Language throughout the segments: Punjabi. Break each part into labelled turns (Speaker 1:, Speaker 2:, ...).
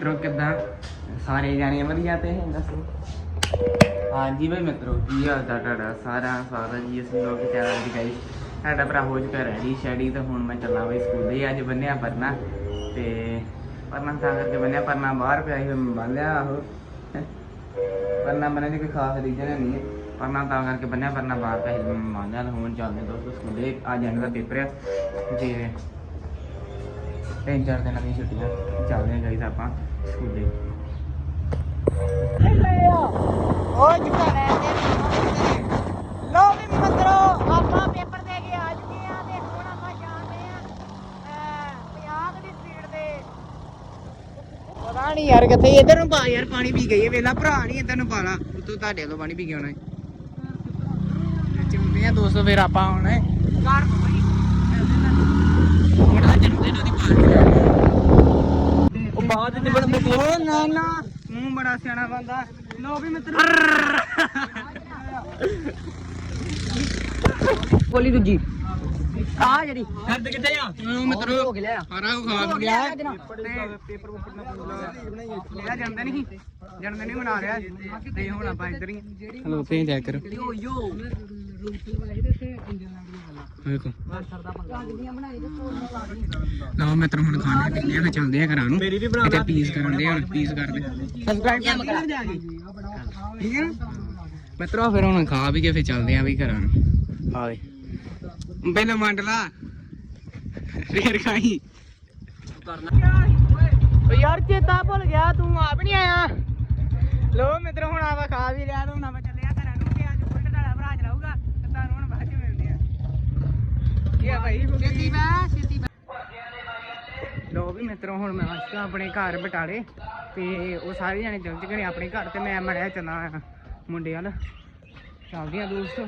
Speaker 1: ਮਿੱਤਰੋ, ਕਿੱਦਾਂ? ਸਾਰੇ ਜਾਣੇ ਵਧੀਆ ਤੇ ਦੱਸੋ? ਹਾਂਜੀ ਬਈ ਮਿੱਤਰੋ, ਕੀ ਹਾਲ ਚਾਲ ਤੁਹਾਡਾ? ਸਾਰਾ ਸਵਾਗਤ ਹੈ ਜੀ ਇਸ ਲੋਕ ਚੈਨਲ ਦੀ ਗਾਇਸ ਸਾਡਾ ਭਰਾ ਹੋ ਚੁੱਕਾ ਰੈਡੀ ਸ਼ੈਡੀ ਤੇ ਹੁਣ ਮੈਂ ਚੱਲਾਂ ਬਈ ਸਕੂਲੇ ਅੱਜ ਬੰਨਿਆ ਪਰਨਾ ਤੇ ਪਰਨਾ ਤਾਂ ਕਰਕੇ ਬੰਨਿਆ, ਪਰਨਾ ਬਾਹਰ ਪਿਆ ਸੀ ਮੈਂ ਬੰਨ ਲਿਆ, ਆਹੋ। ਪਰਨਾ ਬੰਨਣ ਦੀ ਕੋਈ ਖਾਸ ਰੀਜ਼ਨ ਨਹੀਂ। ਹੈ ਪਰਨਾ ਤਾਂ ਕਰਕੇ ਬੰਨਿਆ, ਪਰਨਾ ਬਾਹਰ ਪਿਆ ਸੀ ਮੈਂ ਬੰਨ ਲਿਆ, ਹੁਣ ਚੱਲਦੇ ਦੋਸਤੋ ਸਕੂਲੇ ਅੱਜ ਜਾਣ ਦਾ ਪੇਪਰ ਹੈ ਜੇ ਤਿੰਨ ਚਾਰ ਦਿਨਾਂ ਦੀ ਛੁੱਟੀਆਂ, ਚੱਲਦੇ ਹਾਂ ਗਾਇਸ ਆਪਾਂ। ਸਕੂਲੇ
Speaker 2: ਉਹ ਜੁਕਾ ਲੈ ਤੇ ਲੋ ਵੀ ਮਿੱਤਰੋ ਆਪਾਂ ਪੇਪਰ ਦੇ ਕੇ ਆ ਚੁੱਕੇ ਆ ਤੇ ਹੁਣ ਆਪਾਂ ਜਾਣਦੇ ਆ 50 ਦੀ ਸਪੀਡ ਤੇ। ਪਤਾ ਨਹੀਂ ਯਾਰ ਕਿੱਥੇ ਇਧਰ ਨੂੰ ਪਾ ਯਾਰ ਪਾਣੀ ਪੀ ਗਈ ਹੈ ਵੇਲਾ ਭਰਾ ਨਹੀਂ ਇਧਰ ਨੂੰ ਪਾਲਾ। ਉਤੋਂ ਤੁਹਾਡੇ ਤੋਂ ਪਾਣੀ ਪੀ ਕੇ ਆਉਣਾ ਚੁੰਦੇ ਆ ਦੋਸਤੋ ਫਿਰ ਆਪਾਂ ਹੁਣ ਘਰ ਨੂੰ ਬਈ। ਮੁੰਡਾ ਜਨਮਦਿਨ ਉਹਦੀ ਪਾਰਟੀ। ਬਾਅਦ ਵਿੱਚ ਬੜਾ ਉਹ ਨਾ ਨਾ। ਮੂੰਹ ਬੜਾ ਸਿਆਣਾ ਬੰਦਾ। ਲੋ ਵੀ ਮਿੱਤਰ। ਬੋਲੀ ਦੂਜੀ। ਆ ਜਿਹੜੀ।
Speaker 1: ਛੱਡ ਕਿੱਥੇ ਆ?
Speaker 2: ਮਿੱਤਰ ਹੋ ਗਿਆ।
Speaker 1: ਸਾਰਾ ਖਾ ਗਿਆ
Speaker 2: ਗਿਆ
Speaker 1: ਪੇਪਰ ਮੇਰਾ ਜਨਮਦਿਨ ਨਹੀਂ ਜਨਮਦਿਨ ਨਹੀਂ ਮਨਾ ਰਿਹਾ ਤੇ ਹੁਣ ਆਪਾਂ ਇੱਧਰ ਹੀ ਹਲੋ ਤੇ ਚੈੱਕ ਕਰੋ।
Speaker 2: ਯੋ।
Speaker 1: ਲਓ ਮਿੱਤਰ ਹੁਣ ਖਾਣੇ ਪੀਣੇ ਆ ਚੱਲਦੇ ਆ ਘਰਾਂ ਨੂੰ। ਮੇਰੀ ਵੀ ਬਣਾ ਪੀਸ ਕਰਨ ਦੇ ਹੁਣ ਪੀਸ ਕਰਦੇ
Speaker 2: ਸਬਸਕ੍ਰਾਈਬ ਕਰ
Speaker 1: ਠੀਕ ਹੈ ਨਾ? ਮਿੱਤਰੋ ਫਿਰ ਹੁਣ ਖਾ ਵੀ ਕੇ ਫਿਰ ਚੱਲਦੇ ਆ ਵੀ ਘਰਾਂ ਨੂੰ। ਆ ਦੇ ਪਹਿਲਾਂ ਮੰਡ ਲਾ। ਫੇਰ ਖਾਈ।
Speaker 2: ਓ ਯਾਰ ਚੇਤਾ ਭੁੱਲ ਗਿਆ ਤੂੰ ਆਪ ਨਹੀਂ ਆਇਆ। ਲੋ ਮਿੱਤਰ ਹੁਣ ਆਵਾ ਖਾ ਵੀ ਲਿਆ ਤੇ ਨੂੰ ਤੇ ਅੱਜ ਬੁਲਟ ਤੁਹਾਡਾ ਭਰਾ ਚਲਾਊਗਾ ਤੇ ਤੁਹਾਨੂੰ ਹੁਣ ਬਾਅਦ ਚ ਮਿਲਦੇ ਆ ਇਹ ਆ ਭਾਈ ਛੇਤੀ ਬੈ ਛੇਤੀ
Speaker 1: ਲੋ ਵੀ ਮਿੱਤਰੋ ਹੁਣ ਮੈਂ ਆਸ਼ਕਾ ਆਪਣੇ ਘਰ ਬਟਾਲੇ ਤੇ ਉਹ ਸਾਰੇ ਜਾਣੇ ਚੱਲ ਚੁੱਕੇ ਨੇ ਆਪਣੇ ਘਰ ਤੇ ਮੈਂ ਮੜਿਆ ਚੱਲਾਂ ਮੁੰਡੇ ਵੱਲ। ਚੱਲਦੇ ਆ ਦੋਸਤ।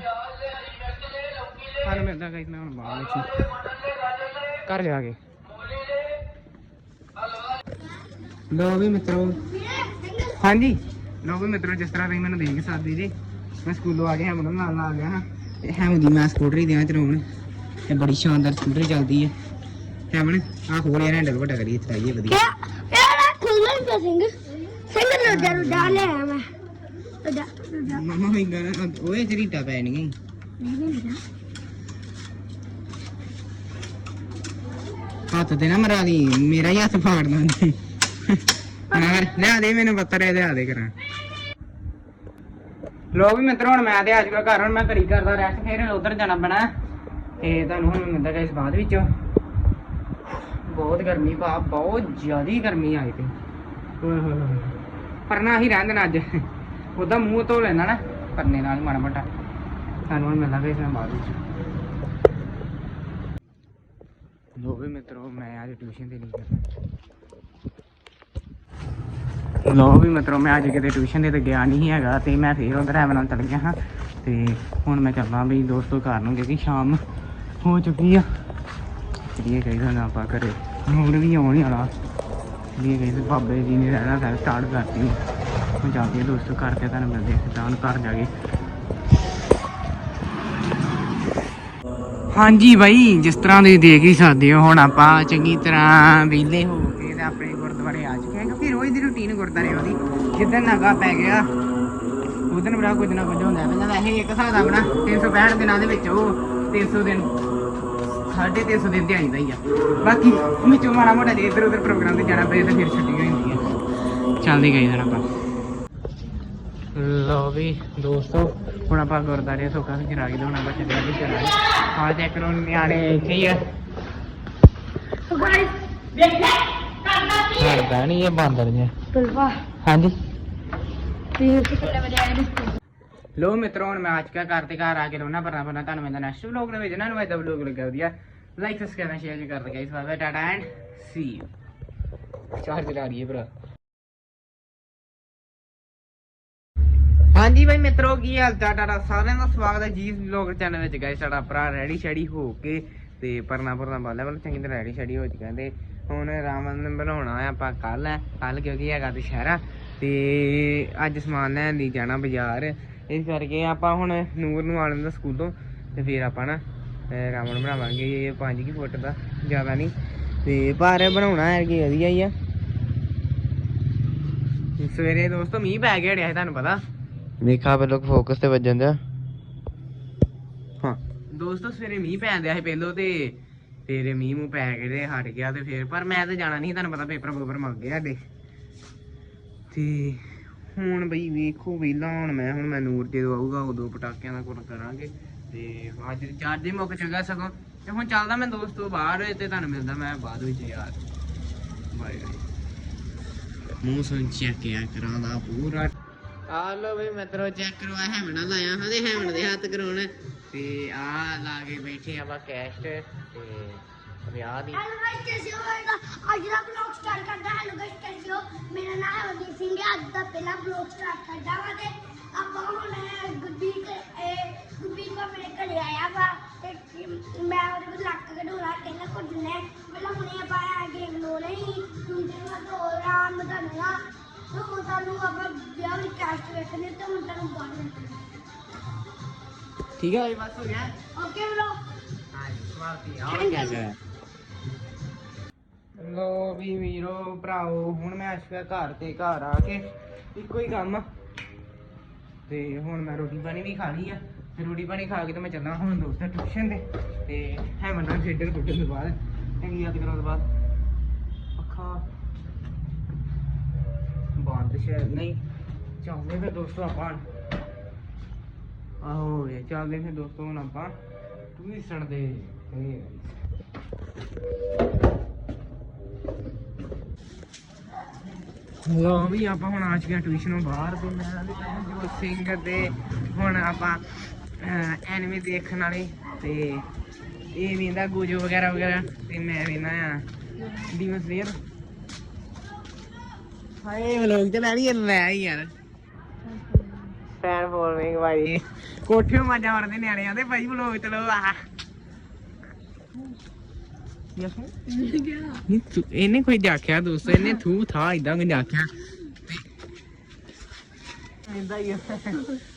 Speaker 1: ਸਾਨੂੰ ਮਿਲਦਾ ਗਾਇਸ ਮੈਂ ਹੁਣ ਬਾਹਰ ਵਿੱਚ ਘਰ ਜਾ ਕੇ। ਲੋ ਵੀ ਮਿੱਤਰੋ। ਹਾਂਜੀ। ਲੋ ਵੀ ਮਿੱਤਰੋ ਜਿਸ ਤਰ੍ਹਾਂ ਤੁਸੀਂ ਮੈਨੂੰ ਦੇਖ ਸਕਦੇ ਜੀ। ਮੈਂ ਸਕੂਲੋਂ ਆ ਗਿਆ ਹਾਂ ਨਾਲ ਨਾਲ ਆ ਗਿਆ ਹਾਂ। ਤੇ ਹੈਮ ਦੀ ਮੈਂ ਸਕੂਟਰੀ ਦਿਆਂ ਚਲਾਉਣ। ਤੇ ਬੜੀ ਸ਼ਾਨਦਾਰ ਸਕੂਟਰੀ ਚੱਲਦੀ ਹੈ ਹੈਮਨ ਆ ਖੋਲ ਯਾਰ ਹੈਂਡਲ ਵੱਡਾ ਕਰੀ ਇੱਥੇ ਆਈਏ ਵਧੀਆ।
Speaker 3: ਯਾਰ ਖੁੱਲ੍ਹਾ ਹੀ ਪਿਆ ਸਿੰਘ? ਸਿੰਘ ਨੂੰ ਜਰੂ ਡਾਲ ਲਿਆ ਮੈਂ। ਉਹਦਾ
Speaker 1: ਮਮਾ ਹੋਈ ਗਾ ਓਏ ਝਰੀਟਾ ਪੈ ਨਹੀਂ ਹੱਥ ਤੇ ਨਾ ਮਰਾ ਦੀ ਮੇਰਾ ਹੀ ਹੱਥ ਫਾੜਨਾ ਨਹੀਂ ਮਾਰ ਲਿਆ ਦੇ ਮੈਨੂੰ ਬੱਤਰ ਇਹਦੇ ਆ ਦੇ ਕਰਾਂ ਲੋ ਵੀ ਮਿੱਤਰ ਹੁਣ ਮੈਂ ਤੇ ਅੱਜ ਦਾ ਘਰ ਹੁਣ ਮੈਂ ਘਰੀ ਕਰਦਾ ਰੈਸਟ ਫਿਰ ਉਧਰ ਜਾਣਾ ਪੈਣਾ। ਤੇ ਤੁਹਾਨੂੰ ਹੁਣ ਮਿਲਦਾ ਗਾਇਸ ਬਾਅਦ ਵਿੱਚ। ਬਹੁਤ ਗਰਮੀ ਪਾ ਬਹੁਤ ਜ਼ਿਆਦੀ ਗਰਮੀ ਆਈ ਤੇ। ਪਰ ਨਾ ਹੀ। ਰਹਿਣ ਦੇਣਾ ਅੱਜ। ਉਹਦਾ ਮੂੰਹ ਧੋ ਲੈਣਾ ਨਾ ਪਰਨੇ ਨਾਲ ਮਾੜਾ ਮੋਟਾ। ਸਾਨੂੰ ਹੁਣ ਮਿਲਦਾ ਗਾਇਸ ਮੈਂ ਬਾਅਦ ਵਿੱਚ। ਲੋ ਵੀ ਮਿੱਤਰੋ ਮੈਂ ਅੱਜ ਟਿਊਸ਼ਨ ਤੇ ਨਹੀਂ ਕਰਨਾ ਲੋ ਵੀ ਮਿੱਤਰੋ ਮੈਂ ਅੱਜ ਕਿਤੇ ਟਿਊਸ਼ਨ ਤੇ ਤੇ ਗਿਆ ਨਹੀਂ ਹੈਗਾ ਤੇ ਮੈਂ ਫੇਰ ਉਧਰ ਐਵੇਂ ਨਾਲ ਚਲ ਗਿਆ ਹਾਂ। ਤੇ ਹੁਣ ਮੈਂ ਚੱਲਾਂ ਵੀ ਦੋਸਤੋ ਘਰ ਨੂੰ ਕਿਉਂਕਿ ਸ਼ਾਮ ਹੋ ਚੁੱਕੀ ਆ। ਚਲੀਏ ਕਹੀ ਨਾ ਆਪਾਂ ਘਰੇ। ਹੁਣ ਵੀ ਆਉਣ ਹੀ ਵਾਲਾ ਚਲੀਏ ਕਹੀ ਬਾਬੇ ਜੀ ਨੇ ਰਹਿਣਾ ਸਾਰਾ ਸਟਾਰਟ ਕਰਤੀ। ਹੁਣ ਜਾਂਦੇ ਆ ਦੋਸਤੋ ਘਰ ਤੁਹਾਨੂੰ ਮਿਲਦੇ ਆ ਘਰ ਜਾ ਕੇ ਹਾਂਜੀ ਬਾਈ, ਜਿਸ ਤਰ੍ਹਾਂ ਤੁਸੀਂ ਦੇਖ ਹੀ ਸਕਦੇ ਹੋ, ਹੁਣ ਆਪਾਂ ਚੰਗੀ ਤਰ੍ਹਾਂ ਵਿਹਲੇ ਹੋ ਕੇ ਤੇ ਆਪਣੇ ਗੁਰਦੁਆਰੇ ਆ ਚੁੱਕੇ ਹਾਂ, ਕਿਉਂਕਿ ਰੋਜ਼ ਦੀ ਰੁਟੀਨ ਗੁਰਦੁਆਰੇ ਉਹਦੀ। ਜਿੱਦਣ ਨਾਗਾ ਪੈ ਗਿਆ ਉਦੋਂ ਬੜਾ ਕੁਝ ਨਾ ਕੁਝ ਹੁੰਦਾ ਪਹਿਲਾਂ ਵੈਸੇ ਇੱਕ ਹਿਸਾਬ ਦਾ ਬਣਾ 365 ਦਿਨਾਂ ਦੇ ਵਿੱਚ ਉਹ 300 ਦਿਨ ਸਾਢੇ 300 ਦਿਨ ਤੇ ਆਈਦਾ ਹੀ ਆ। ਬਾਕੀ ਵਿੱਚੋਂ ਮਾੜਾ ਮੋਟਾ ਜੇ ਇੱਧਰ ਉੱਧਰ ਪ੍ਰੋਗਰਾਮ ਤੇ ਜਾਣਾ ਪਏ ਤਾਂ ਫਿਰ ਛੁੱਟੀ ਹੋ ਜਾਂਦੀ ਹੈ ਚੱਲਦੇ ਗਏ ਸਰ ਆਪਾਂ। ਲੋ ਵੀ ਦੋਸਤੋ ਹੁਣ ਆਪਾਂ ਗੁਰਦਾਰੇ ਸੋਕਾ ਵਿੱਚ ਰਾਗੀ ਦਾ ਹੁਣ ਆਪਾਂ ਚੱਲਿਆ ਵੀ ਚੱਲਾਂਗੇ। ਹਾਂ ਚੈੱਕ ਕਰੋ ਨਿਆਣੇ ਇੱਥੇ ਹੀ ਆ।
Speaker 3: ਸੋ ਗਾਇਸ ਦੇਖਿਆ? ਕਰਦਾ ਕੀ?
Speaker 1: ਹੜਦਾ ਨਹੀਂ ਇਹ ਬਾਂਦਰ ਜੇ
Speaker 3: ਬਲਵਾ।
Speaker 1: ਹਾਂਜੀ।
Speaker 3: ਤੇ ਨੇ
Speaker 1: ਲੋ ਮਿੱਤਰੋ ਹੁਣ ਮੈਂ ਅੱਜ ਕਾ ਘਰ ਤੇ ਘਰ ਆ ਕੇ ਰੋਣਾ ਪਰਨਾ ਪਰਨਾ ਤੁਹਾਨੂੰ ਮੈਂ ਨੈਕਸਟ ਵਲੌਗ ਦੇ ਵਿੱਚ ਨਾ ਨੂੰ ਇਹਦਾ ਵਲੌਗ ਲੱਗਾ ਵਧੀਆ। ਲਾਈਕ ਸਬਸਕ੍ਰਾਈਬ ਸ਼ੇਅਰ ਕਰ ਦਿਓ guys bye tata and see you charge ਲਾ ਰਹੀ ਹੈ ਭਰਾ। ਹਾਂਜੀ ਬਾਈ ਮਿੱਤਰੋ, ਕੀ ਹਾਲ ਚਾਲ ਤੁਹਾਡਾ? ਸਾਰਿਆਂ ਦਾ ਸਵਾਗਤ ਹੈ ਜੀ ਵਲੌਗ ਚੈਨਲ ਵਿੱਚ। ਗਾਇਸ ਸਾਡਾ ਭਰਾ ਰੈਡੀ ਸ਼ੈਡੀ ਹੋ ਕੇ ਤੇ ਪਰਨਾ ਪਰਨਾ ਬਾਲੇ ਵਾਲਾ ਚੰਗੀ ਤਰ੍ਹਾਂ ਰੈਡੀ ਸ਼ੈਡੀ ਹੋ ਚੁੱਕਾ ਤੇ ਹੁਣ ਰਾਮਨ ਬਣਾਉਣਾ ਹੈ ਆਪਾਂ ਕੱਲ ਹੈ ਕੱਲ ਕਿਉਂਕਿ ਹੈਗਾ ਦੁਸ਼ਹਿਰਾ ਤੇ ਅੱਜ ਸਮਾਨ ਲੈਣ ਲਈ ਜਾਣਾ ਬਾਜ਼ਾਰ। ਇਸ ਕਰਕੇ ਆਪਾਂ ਹੁਣ ਨੂਰ ਨੂੰ ਆਣ ਦਾ ਸਕੂਲੋਂ ਤੇ ਫਿਰ ਆਪਾਂ ਨਾ ਰਾਵਣ ਬਣਾਵਾਂਗੇ ਇਹ 5 ਕੀ ਫੁੱਟ ਦਾ ਜ਼ਿਆਦਾ ਨਹੀਂ। ਤੇ ਪਰ ਬਣਾਉਣਾ ਹੈ ਕਿ ਵਧੀਆ ਹੀ ਆ। ਸਵੇਰੇ ਦੋਸਤੋ ਮੀਂਹ ਪੈ ਗਿਆ ਡਿਆ ਤੁਹਾਨੂੰ ਪਤਾ।
Speaker 4: ਵੇਖਾ ਪਹਿਲਾਂ ਫੋਕਸ ਤੇ ਵੱਜਣ ਦਿਆ।
Speaker 1: ਹਾਂ। ਦੋਸਤੋ ਸਵੇਰੇ ਮੀਂਹ ਪੈਂਦਿਆ ਸੀ ਪਹਿਲੋਂ ਤੇ ਫਿਰ ਮੀਂਹ ਮੂੰਹ ਪੈ ਕੇ ਤੇ ਹਟ ਗਿਆ ਤੇ ਫਿਰ ਪਰ ਮੈਂ ਤਾਂ ਜਾਣਾ ਨਹੀਂ ਤੁਹਾਨੂੰ ਪਤਾ ਪੇਪਰ ਪੂਪਰ ਮੁੱਕ ਗਏ ਸਾਡੇ। ਤੇ ਹੁਣ ਬਈ ਵੇਖੋ ਵੇਲਾ ਹੁਣ ਮੈਂ ਹੁਣ ਮੈਂ ਨੂਰ ਜਦੋਂ ਆਊਗਾ ਉਦੋਂ ਪਟਾਕਿਆਂ ਦਾ ਕੁੱਟ ਕਰਾਂਗੇ। ਤੇ ਅੱਜ ਚਾਰਜ ਹੀ ਮੁੱਕ ਚੁੱਕਾ ਸਗੋਂ। ਤੇ ਹੁਣ ਚੱਲਦਾ ਮੈਂ ਦੋਸਤੋ ਬਾਹਰ ਤੇ ਤੁਹਾਨੂੰ ਮਿਲਦਾ ਮੈਂ ਬਾਅਦ ਵਿੱਚ ਯਾਰ। ਬਾਏ ਮੂੰਹ ਸੁਣ ਚੈੱਕਿਆ ਕਰਾਂਦਾ ਪੂਰਾ। ਆ ਲੋ ਵੀ ਮਿੱਤਰੋ ਚੈੱਕ ਕਰਵਾ ਹੈਵਣਾ ਲਾਇਆ ਹਾਂ ਤੇ ਹੈਵਣ ਦੇ ਹੱਥ ਕਰਾਉਣ। ਤੇ ਆ ਲਾ ਕੇ ਬੈਠੇ ਆਪਾਂ ਕੈਸ਼ ਤੇ ਵਿਆਹ ਦੀ
Speaker 3: ਹੈਲੋ ਗਾਇਸ ਕੈਸੇ ਹੋ? ਮੇਰਾ ਅੱਜ ਦਾ ਬਲੌਗ ਸਟਾਰਟ ਕਰਦਾ। ਹੈਲੋ ਗਾਇਸ ਕੈਸੇ ਹੋ? ਮੇਰਾ ਨਾਮ ਹੈ ਵਦੀਪ ਸਿੰਘ ਹੈ। ਅੱਜ ਦਾ ਪਹਿਲਾ ਬਲੌਗ ਸਟਾਰਟ ਕਰਦਾ ਵਾ ਤੇ ਆਪਾਂ ਹੁਣ ਗੁੱਡੀ ਤੇ ਇਹ ਗੁੱਡੀ ਕੋ ਮੇਰੇ ਘਰੇ ਆਇਆ ਵਾ ਤੇ ਕਿ- ਮੈਂ ਉਹਦੇ ਕੋਲ ਲੱਕ ਕਢੋਲਾ ਕਹਿੰਦਾ ਕੁਝ ਨੇ ਪਹਿਲਾਂ ਹੁਣੇ ਆਪਾਂ ਗੇਮ ਲੋ ਦੂਜੇ ਤੋਂ ਤੇ ਹੁਣ ਤੁਹਾਨੂੰ ਆਪਾਂ ਵਿਆਹ ਦੀ ਕਾਸਟ ਵੇਖਣੀ ਤੇ ਹੁਣ ਤੁਹਾਨੂੰ ਬਾਹਰ
Speaker 1: ਵੀ ਵੀਰੋ ਭਰਾਓ ਹੁਣ ਮੈਂ ਆਸ਼ਕਾ ਘਰ ਤੇ ਘਰ ਆ ਕੇ ਇੱਕੋ ਹੀ ਕੰਮ ਤੇ ਹੁਣ ਮੈਂ ਰੋਟੀ ਪਾਣੀ ਵੀ ਖਾ ਲਈ ਆ। ਤੇ ਰੋਟੀ ਪਾਣੀ ਖਾ ਕੇ ਤੇ ਮੈਂ ਚੱਲਾਂ ਹੁਣ ਦੋਸਤਾਂ ਟਿਊਸ਼ਨ ਤੇ। ਤੇ ਹੈ ਮੰਨਾਂ ਖੇਡਣ ਕੁੱਟਣ ਤੋਂ ਬਾਅਦ। ਚੰਗੀ ਯਾਦ ਕਰਾਉਣ ਤੋਂ ਬਾਅਦ? ਅੱਖਾਂ ਬੰਦ ਸ਼ਾਇਦ। ਨਹੀਂ ਚੱਲਦੇ ਫਿਰ ਦੋਸਤੋ ਆਪਾਂ। ਆਹੋ ਇਹ ਚੱਲਦੇ ਫਿਰ ਦੋਸਤੋ ਹੁਣ ਆਪਾਂ। ਟਿਊਸ਼ਨ ਦੇ। ਤੇ ਲੋ ਵੀ ਆਪਾਂ ਹੁਣ ਆ ਚੁੱਕੇ ਟਿਊਸ਼ਨੋਂ ਬਾਹਰ ਤੇ ਮੈਂ ਵੀ ਜੋ ਸਿੰਘ ਤੇ ਹੁਣ ਆਪਾਂ ਐਨੀਮੇ ਦੇਖਣ ਵਾਲੇ ਤੇ ਇਹ ਵੀਂਦਾ ਗੂਜੋ ਵਗੈਰਾ ਵਗੈਰਾ ਤੇ ਮੈਂ ਵੀਂਦਾ ਆ ਡੀਮਨ ਸਲੇਅਰ ਹਾਏ ਵਲੋਗ ਤੇ ਮੈਂ ਵੀ ਲੈ ਆਈ ਯਾਰ। ਫੈਨ ਫੋਲੋਇੰਗ ਭਾਈ ਕੋਠਿਓ ਮਾਜਾ ਮਾਰਦੇ ਨਿਆਣੇ ਆਂਦੇ ਭਾਈ ਵਲੋਗ ਚਲੋ ਆ ਨਹੀਂ ਤੂੰ- ਇਹਨੇ ਕੋਈ ਜਾਖਿਆ ਦੋਸਤੋ ਇਹਨੇ ਥੂ ਥਾ ਇਦਾਂ ਕੋਈ ਜਾਖਿਆ ਇੰਦਾ ਹੀ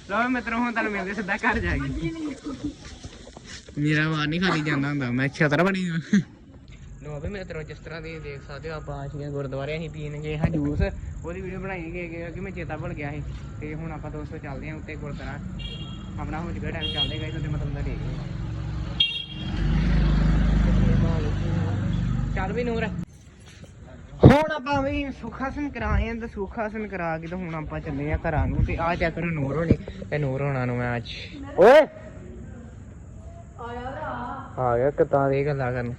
Speaker 1: ਲੋ ਮਿੱਤਰੋ ਹੁਣ ਤੁਹਾਨੂੰ ਮਿਲਦੇ ਸਿੱਧਾ ਘਰ ਜਾ ਕੇ। ਮੇਰਾ ਵਾਰ ਨਹੀਂ ਖਾਲੀ ਜਾਂਦਾ ਹੁੰਦਾ ਮੈਂ ਛਤਰ ਬਣੀ ਲੋ ਵੀ ਮਿੱਤਰੋ ਜਿਸ ਤਰ੍ਹਾਂ ਦੀ ਦੇਖ ਸਕਦੇ ਹੋ ਆਪਾਂ ਆਸ਼ੀਆਂ ਗੁਰਦੁਆਰੇ ਅਸੀਂ ਪੀਣ ਗਏ ਹਾਂ ਜੂਸ। ਉਹਦੀ ਵੀਡੀਓ ਬਣਾਈ ਗਈ ਕਿ ਕਿ ਮੈਂ ਚੇਤਾ ਭੁੱਲ ਗਿਆ ਸੀ। ਤੇ ਹੁਣ ਆਪਾਂ ਦੋਸਤੋ ਚੱਲਦੇ ਹਾਂ ਉੱਤੇ ਗੁਰਦੁਆਰਾ। ਆਪਣਾ ਹੋ ਜਗਾ ਟਾਈਮ ਚੱਲਦੇ ਗਏ ਉਹਦੇ ਮਤਲਬ ਦਾ ਦੇਖ ਚੱਲ ਵੀ ਨੂਰ। ਹੁਣ ਆਪਾਂ ਵੀ ਸੁਖਾਸਨ ਕਰਾਏ ਆਂ ਤੇ ਸੁਖਾਸਨ ਕਰਾ ਕੇ ਤੇ ਹੁਣ ਆਪਾਂ ਚੱਲੇ ਆ ਘਰਾਂ ਨੂੰ ਤੇ ਆ ਚੈੱਕ ਕਰੋ ਨੂਰ ਹੋਣੀ ਤੇ ਨੂਰ ਹੋਣਾ ਨੂੰ ਮੈਂ ਅੱਜ। ਓਏ! ਆ ਗਿਆ ਕਿਤਾ ਦੇ ਗੱਲਾਂ ਕਰਨ।